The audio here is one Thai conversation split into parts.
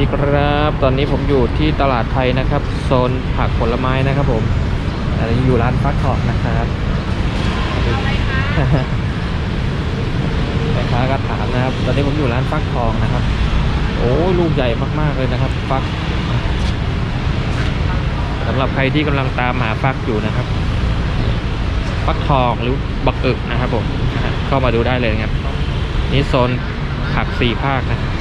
ดีครับ ตอนนี้ผมอยู่ที่ตลาดไทยนะครับ โซนผักผลไม้นะครับผมแต่อยู่ร้านฟักทองนะครับแม่ค้าก็ถามนะครับ ตอนนี้ผมอยู่ร้านฟักทองนะครับ โอ้ลูกใหญ่มากๆเลยนะครับ ฟักสำหรับใครที่กำลังตามหาฟักอยู่นะครับ ฟักทองหรือบักอึกนะครับผมเข้ามาดูได้เลยนะครับ นี่โซนผักสี่ภาคนะครับ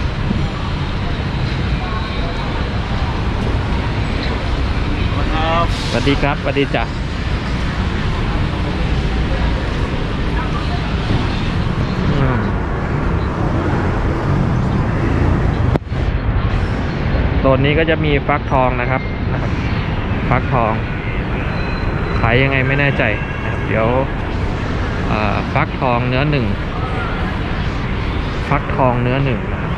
ครับ สวัสดีครับสวัสดีจ้ะอืมโซนนี้ก็จะมีฟักทองนะครับนะครับ ฟักทอง ขายยังไงไม่แน่ใจนะครับเดี๋ยวฟักทองเนื้อหนึ่ง ฟักทองเนื้อหนึ่งนะครับ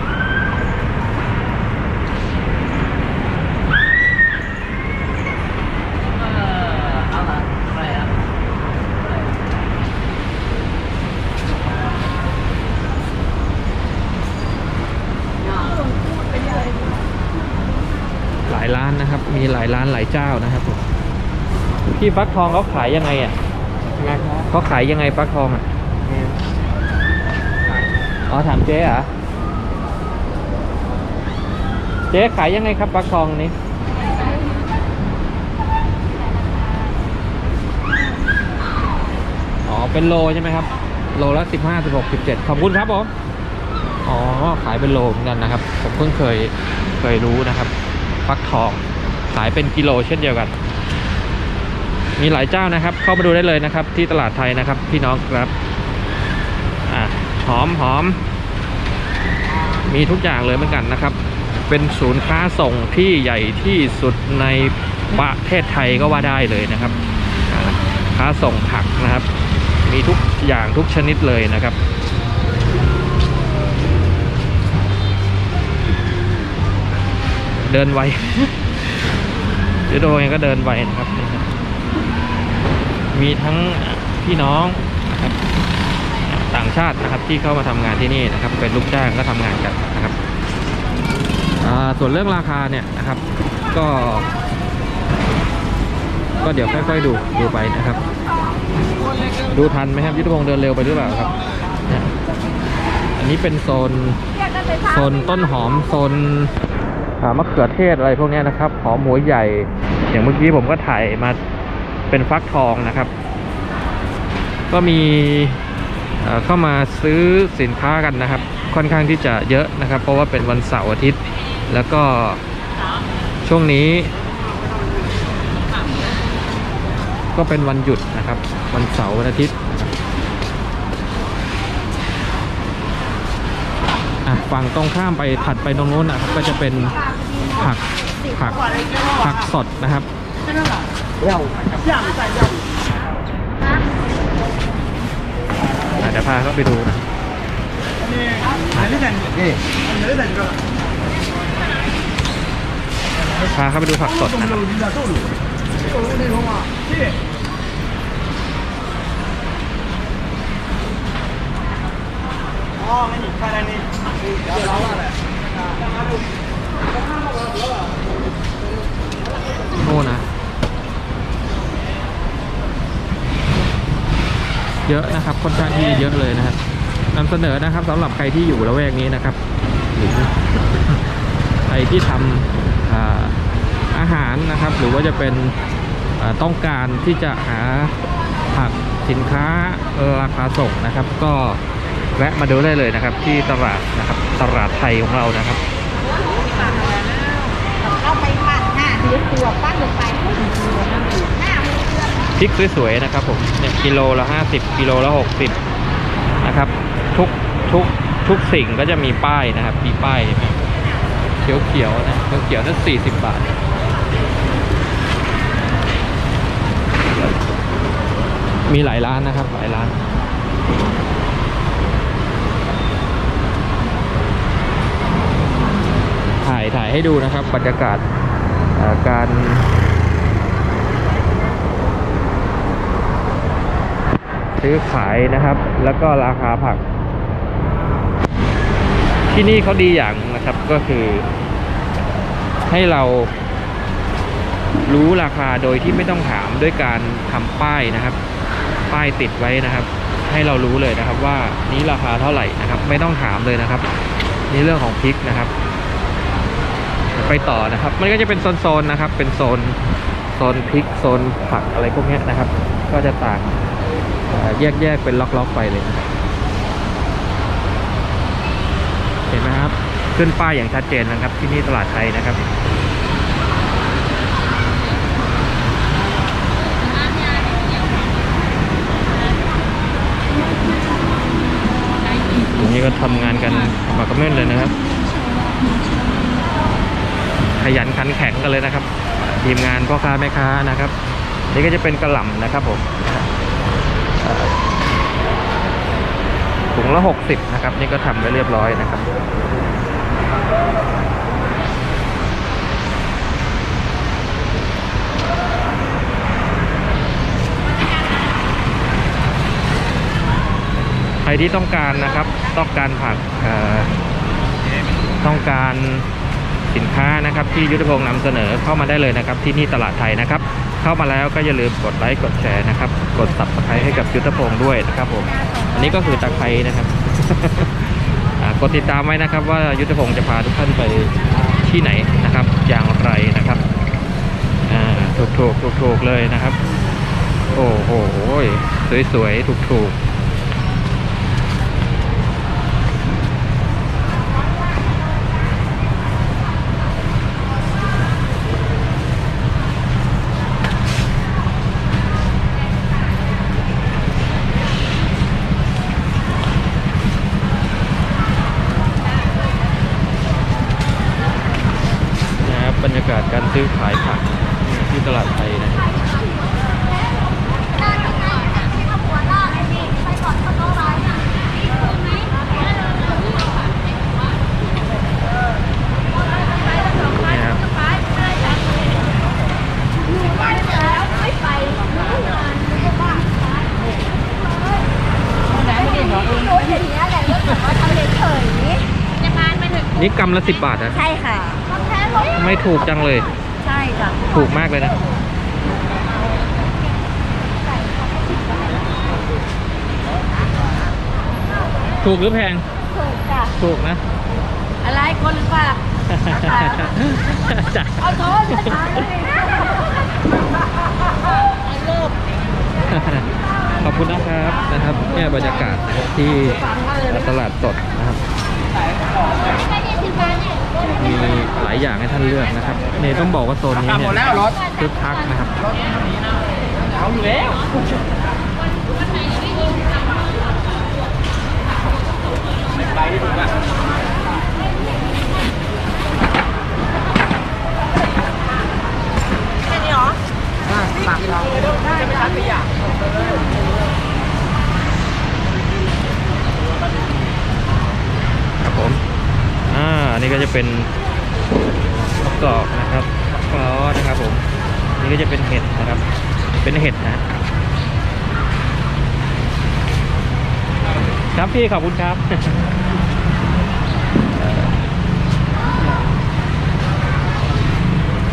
หลายร้านนะครับ มีหลานหลายเจ้านะครับผมพี่ฟักทองเขาขายยังไงอะไงครับเขาขายยังไงฟักทองอะอ๋อถามเจ๊เหรอเจ๊ขายยังไงครับฟักทองนี้อ๋อเป็นโลใช่ไหมครับ โลละสิบห้าสิบหกสิบเจ็ดขอบคุณครับผมอ๋อขายเป็นโลเหมือนกันนะครับ ผมเพิ่งเคยเคยรู้นะครับ ฟักทอง ขายเป็นกิโลเช่นเดียวกัน มีหลายเจ้านะครับ เข้ามาดูได้เลยนะครับ ที่ตลาดไทยนะครับ พี่น้องครับอะหอมหอม มีทุกอย่างเลยเหมือนกันนะครับ เป็นศูนย์ค้าส่งที่ใหญ่ที่สุดในประเทศไทยก็ว่าได้เลยนะครับค้าส่งผักนะครับ มีทุกอย่างทุกชนิดเลยนะครับเดินไว เดี๋ยวโดยก็เดินไวนะครับ มีทั้งพี่น้องนะครับต่างชาตินะครับที่เข้ามาทำงานที่นี่นะครับ เป็นลูกจ้างก็ทำงานกันนะครับส่วนเรื่องราคาเนี่ยนะครับ ก็ ก็เดี๋ยวค่อยๆดูดูไปนะครับ ดูทันไหมครับยุทธพงศ์เดินเร็วไปหรือเปล่าครับอันนี้เป็นโซนโซนต้นหอมโซน มะเขือเทศอะไรพวกนี้นะครับหอมหัวใหญ่ อย่างเมื่อกี้ผมก็ถ่ายมาเป็นฟักทองนะครับ ก็มีเอ่อเข้ามาซื้อสินค้ากันนะครับ ค่อนข้างที่จะเยอะนะครับ เพราะว่าเป็นวันเสาร์อาทิตย์ แล้วก็ช่วงนี้ ก็เป็นวันหยุดนะครับ วันเสาร์วันอาทิตย์นะครับอะ ฝั่งตรงข้ามไปถัดไปตรงโน้นนะครับก็จะเป็นผักผักผักสดนะครับเดี๋ยวพาเขาไปดูนะพาเขาไปดูผักสดนะ 你的豆肉，豆肉那种嘛，对。哦，那你看看你，要老了嘞。 โน่นนะ เยอะนะครับค่อนข้างที่จะเยอะเลยนะครับนำเสนอนะครับสำหรับใครที่อยู่ละแวกนี้นะครับหรือใครที่ทำอ่าอาหารนะครับ หรือว่าจะเป็นอ่าต้องการที่จะหาผักสินค้าราคาส่งนะครับ ก็ แวะมาดูได้เลยนะครับ ที่ตลาดนะครับตลาดไทยของเรานะครับเราไปปั่นหน้าเดือตัวปั้นลงไปหน้าพริกสวยๆนะครับผมเนี่ยกิโลละ50กิโลละ60นะครับ ทุกทุกทุกสิ่งก็จะมีป้ายนะครับมีป้ายเห็นไหมเขียวนะเขียวๆนั่น40บาทมีหลายร้านนะครับหลายร้านายถ่ายให้ดูนะครับบรรยากาศาการซื้อขายนะครับ แล้วก็ราคาผัก ที่นี่เขาดีอย่างนะครับก็คือให้เรารู้ราคาโดยที่ไม่ต้องถามด้วยการทำป้ายนะครับ ป้ายติดไว้นะครับ ให้เรารู้เลยนะครับว่านี้ราคาเท่าไหร่นะครับ ไม่ต้องถามเลยนะครับ นี่เรื่องของพริกนะครับ ไปต่อนะครับ มันก็จะเป็นโซนๆนะครับ เป็นโซนโซนพริกโซนผักอะไรพวกนี้นะครับ ก็จะต่างเอ่อแยกๆเป็นล็อกๆไปเลย เห็นไหมครับ ขึ้นป้ายอย่างชัดเจนนะครับ ที่นี่ตลาดไทยนะครับตรงนี้ก็ทำงานกันปากกระเม่นเลยนะครับ ขยันขันแข็งกันเลยนะครับ ทีมงานพ่อค้าแม่ค้านะครับ นี่ก็จะเป็นกระหล่ำนะครับผมถุงละหกสิบนะครับ นี่ก็ทำไว้เรียบร้อยนะครับใครที่ต้องการนะครับ ต้องการผักเอ่อต้องการ สินค้านะครับที่ยุทธพงศ์นำเสนอเข้ามาได้เลยนะครับ ที่นี่ตลาดไทยนะครับ เข้ามาแล้วก็อย่าลืมกดไลค์กดแชร์นะครับ กด subscribe ให้กับยุทธพงศ์ด้วยนะครับผมอันนี้ก็คือตะไคร้นะครับ กดติดตามไว้นะครับ ว่ายุทธพงศ์จะพาทุกท่านไปที่ไหนนะครับ อย่างไรนะครับถูกถูกถูกถูกๆเลยนะครับ โอ้โหสวยๆถูกถูกๆ นะครับบรรยากาศการ ซื้อขายผักที่ตลาดไทยนะนี่ครับนี่กำละสิบบาทนะใช่ค่ะ ไม่ถูกจังเลยใช่ค่ะ ถูกมากเลยนะถูกหรือแพง ถูกจ้ะ ถูกนะ อะไรคนหรือเปล่าจ้ะเอาโทษจะทานเลยขอบคุณนะครับนะครับเนี่ยบรรยากาศนะครับที่ตลาดสดนะครับ มีหลายอย่างให้ท่านเลือกนะครับเนี่ยต้องบอกว่าโซนนี้เนี่ยคึกคักนะครับเอาอยู่แล้วแค่นี้เหรอ ตักเราจะไม่ทันขยะ ครับผม อ่า นี่ก็จะ เป็นมะกอกนะครับมะกล้อนะครับผมนี่ก็จะเป็นเห็ดนะครับ เป็นเห็ดนะครับพี่ขอบคุณครับ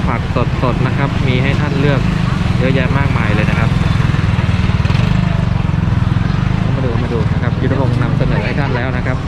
ผักสดๆนะครับ มีให้ท่านเลือกเยอะแยะมากมายเลยนะครับมาดูมาดูนะครับยุทธพงศ์นำเสนอให้ท่านแล้วนะครับ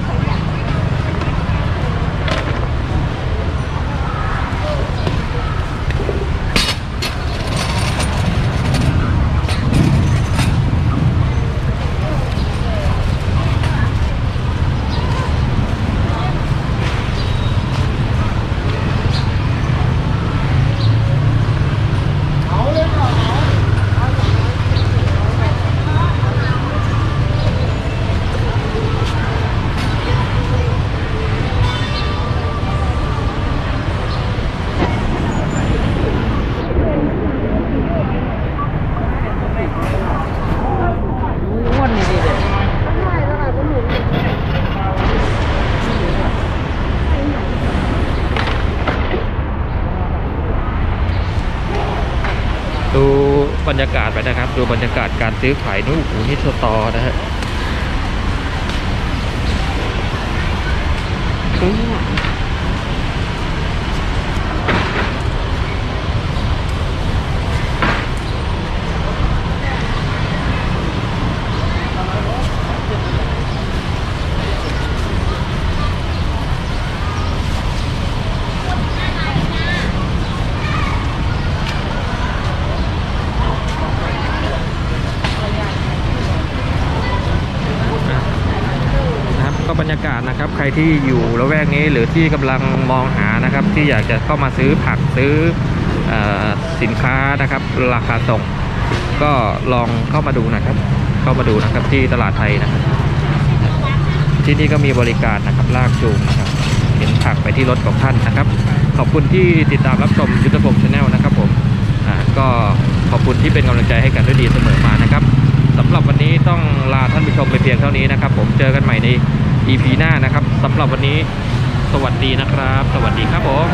บรรยากาศไปนะครับ ดูบรรยากาศการซื้อขายนู่นโอ้โหนี่สตอนะฮะ บรรยากาศนะครับ ใครที่อยู่ละแวกนี้หรือที่กำลังมองหานะครับ ที่อยากจะเข้ามาซื้อผักซื้อออสินค้านะครับ ราคาส่ง ก็ลองเข้ามาดูนะครับ เข้ามาดูนะครับที่ตลาดไทยนะครับ ที่นี่ก็มีบริการนะครับลากจูงนะครับเห็นผักไปที่รถของท่านนะครับ ขอบคุณที่ติดตามรับชมยุทธภพชาแนลนะครับผมอ่าก็ขอบคุณที่เป็นกำลังใจให้กันด้วยดีเสมอมานะครับสำหรับวันนี้ต้องลาท่านผู้ชมไปเพียงเท่านี้นะครับ ผมเจอกันใหม่ใน EP หน้านะครับสำหรับวันนี้สวัสดีนะครับ สวัสดีครับผม